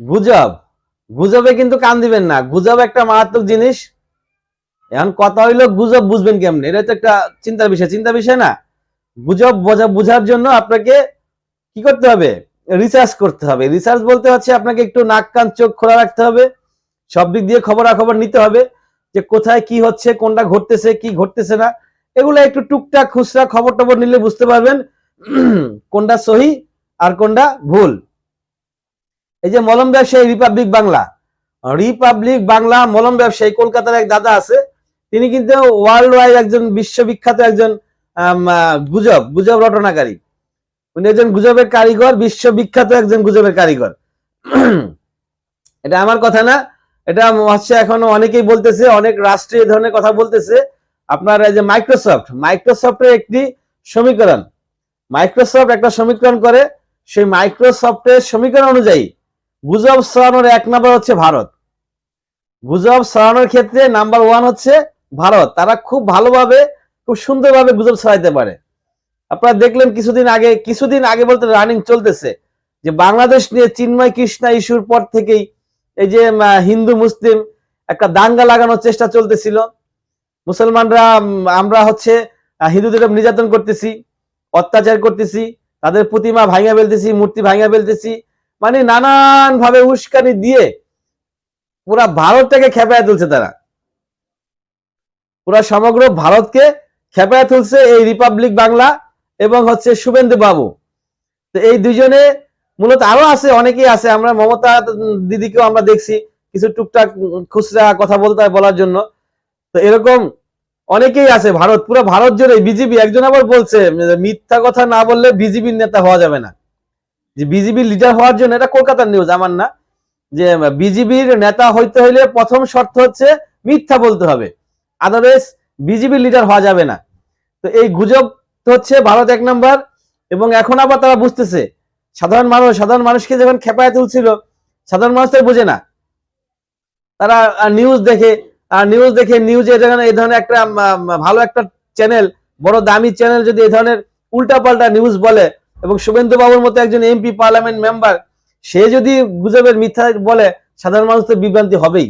গুজব। গুজবে কিন্তু কান দিবেন না। গুজব একটা মারাত্মক জিনিস। এখন কথা হইল, গুজব বুঝবেন কেমনে? এটা তো একটা চিন্তার বিষয়। চিন্তার বিষয় না। গুজব বোঝা বোঝার জন্য আপনাকে কি করতে হবে? রিসার্চ করতে হবে। রিসার্চ বলতে হচ্ছে আপনাকে একটু নাক, কান, চোখ খোলা রাখতে হবে। সব দিক দিয়ে খবরাখবর নিতে হবে যে কোথায় কি হচ্ছে, কোনটা ঘটতেছে, কি ঘটতেছে না। এগুলো একটু টুকটাক খুচরা খবর টবর নিলে বুঝতে পারবেন কোনটা সহি আর কোনটা ভুল। এই যে মলম ব্যবসায়ী রিপাবলিক বাংলা রিপাবলিক বাংলা মলম ব্যবসায়ী, কলকাতার এক দাদা আছে। তিনি কিন্তু ওয়ার্ল্ড ওয়াইড একজন বিশ্ববিখ্যাত একজন গুজব গুজব রটনাকারী। উনি একজন গুজবের কারিগর, বিশ্ববিখ্যাত একজন গুজবের কারিগর। এটা আমার কথা না। এটা হচ্ছে এখনও অনেকেই বলতেছে, অনেক রাষ্ট্রীয় ধরনের কথা বলতেছে। আপনার এই যে মাইক্রোসফট মাইক্রোসফটের একটি সমীকরণ। মাইক্রোসফট একটা সমীকরণ করে। সেই মাইক্রোসফটের সমীকরণ অনুযায়ী গুজব ছড়ানোর এক নাম্বার হচ্ছে ভারত। গুজব ছড়ানোর ক্ষেত্রে নাম্বার ওয়ান হচ্ছে ভারত। তারা খুব ভালোভাবে, খুব সুন্দরভাবে গুজব ছড়াইতে পারে। আপনারা দেখলেন কিছুদিন আগে কিছুদিন আগে বলতে রানিং চলতেছে যে বাংলাদেশ নিয়ে চিন্ময় কৃষ্ণা ইস্যুর পর থেকেই এই যে হিন্দু, মুসলিম একটা দাঙ্গা লাগানোর চেষ্টা চলতেছিল। মুসলমানরা আমরা হচ্ছে হিন্দুদের নির্যাতন করতেছি, অত্যাচার করতেছি, তাদের প্রতিমা ভাঙা ফেলতেছি, মূর্তি ভাঙা ফেলতেছি মানে নানান ভাবে উস্কানি দিয়ে পুরা ভারতটাকে খেপায় তুলছে তারা। পুরা সমগ্র ভারতকে খেপায় তুলছে এই রিপাবলিক বাংলা এবং হচ্ছে শুভেন্দু বাবু। তো এই দুইজনে মূলত আরও আছে, অনেকেই আছে। আমরা মমতা দিদিকেও আমরা দেখছি, কিছু টুকটাক খুচরা কথা বলতে বলার জন্য। তো এরকম অনেকেই আছে, ভারত, পুরো ভারত জুড়ে বিজেপি একজন আবার বলছে, মিথ্যা কথা না বললে বিজেপির নেতা হওয়া যাবে না। যে বিজেপির লিডার হওয়ার জন্য, এটা কলকাতার নিউজ আমার না, যে বিজেপির নেতা হইতে হইলে প্রথম শর্ত হচ্ছে মিথ্যা বলতে হবে। আদারওয়াইজ বিজেপির লিডার হওয়া যাবে না। তো এই গুজব হচ্ছে ভারত এক নাম্বার, এবং এখন আবার তারা বুঝতেছে, সাধারণ মানুষ, সাধারণ মানুষকে যখন খেপায় তুলছিল, সাধারণ মানুষ তো বোঝে না। তারা নিউজ দেখে আর নিউজ দেখে নিউজে এই ধরনের একটা ভালো একটা চ্যানেল বড় দামি চ্যানেল যদি এই ধরনের উল্টাপাল্টা নিউজ বলে এবং শুভেন্দু বাবুর মতো একজন এমপি পার্লামেন্ট মেম্বার সে যদি গুজবের মিথ্যা বলে, সাধারণ মানুষ তো বিভ্রান্তি হবেই।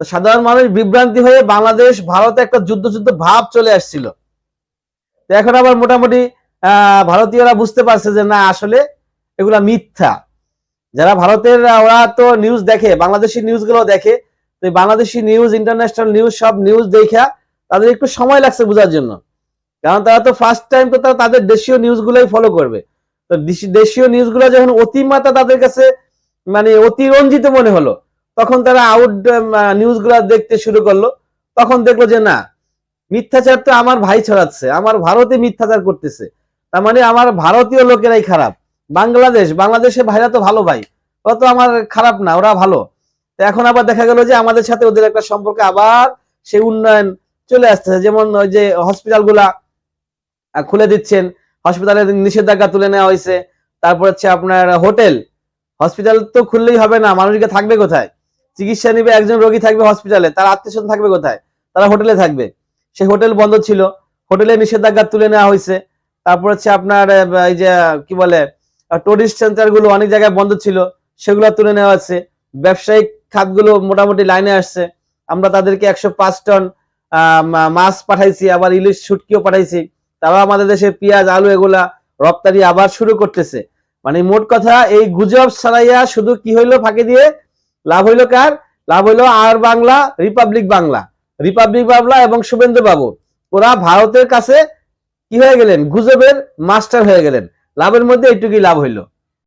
তো সাধারণ মানুষ বিভ্রান্তি হয়ে বাংলাদেশ, ভারতে একটা যুদ্ধ যুদ্ধ ভাব চলে আসছিল। তো এখন আবার মোটামুটি ভারতীয়রা বুঝতে পারছে যে না, আসলে এগুলা মিথ্যা। যারা ভারতের ওরা তো নিউজ দেখে, বাংলাদেশি নিউজগুলো দেখে, তো বাংলাদেশি নিউজ ইন্টারন্যাশনাল নিউজ সব নিউজ দেখা তাদের একটু সময় লাগছে বোঝার জন্য। কারণ তারা তো ফার্স্ট টাইম তো তারা তাদের দেশীয় নিউজগুলোই ফলো করবে। তো দেশি- দেশীয় নিউজগুলো যখন অতিমাত্রা তাদের কাছে মানে অতিরঞ্জিত মনে হলো তখন তারা আউট নিউজগুলো দেখতে শুরু করল। তখন দেখল যে না মিথ্যাচার তো আমার ভাই ছড়াচ্ছে আমার ভারতে মিথ্যাচার করতেছে। তার মানে আমার ভারতীয় লোকেরাই খারাপ। বাংলাদেশ বাংলাদেশে ভাইরা তো ভালো ভাই ওরা তো আমার খারাপ না ওরা ভালো। তো এখন আবার দেখা গেল যে আমাদের সাথে ওদের একটা সম্পর্কে আবার সেই উন্নয়ন চলে আসতেছে। যেমন ওই যে হসপিটালগুলা আহ, খুলে দিচ্ছেন। হসপিটালে নিষেধাজ্ঞা তুলে নেওয়া হয়েছে। তারপর হচ্ছে আপনার হোটেল। হসপিটাল তো খুললেই হবে না, মানুষকে থাকবে কোথায়? চিকিৎসা নিবে, একজন রোগী থাকবে হসপিটালে, তার আত্মীয় থাকবে কোথায়? তারা হোটেলে থাকবে। সেই হোটেল বন্ধ ছিল, হোটেলে নিষেধাজ্ঞা তুলে নেওয়া হয়েছে। তারপর হচ্ছে আপনার এই যে, কি বলে টুরিস্ট সেন্টারগুলো অনেক জায়গায় বন্ধ ছিল, সেগুলো তুলে নেওয়া হচ্ছে ব্যবসায়িক খাতগুলো মোটামুটি লাইনে আসছে। আমরা তাদেরকে একশো পাঁচ টন মাছ পাঠাইছি, আবার ইলিশ শুটকিও পাঠাইছি। তারাও আমাদের দেশে পেঁয়াজ, আলু এগুলা রপ্তানি আবার শুরু করতেছে। মানে মোট কথা, এই গুজব ছাড়াইয়া শুধু কি হইল ফাঁকি দিয়ে? লাভ হইল কার? লাভ হইল আর বাংলা, রিপাবলিক বাংলা। রিপাবলিক বাংলা এবং শুভেন্দু বাবু, ওরা ভারতের কাছে কি হয়ে গেলেন? গুজবের মাস্টার হয়ে গেলেন। লাভের মধ্যে এইটুকুই লাভ হইল।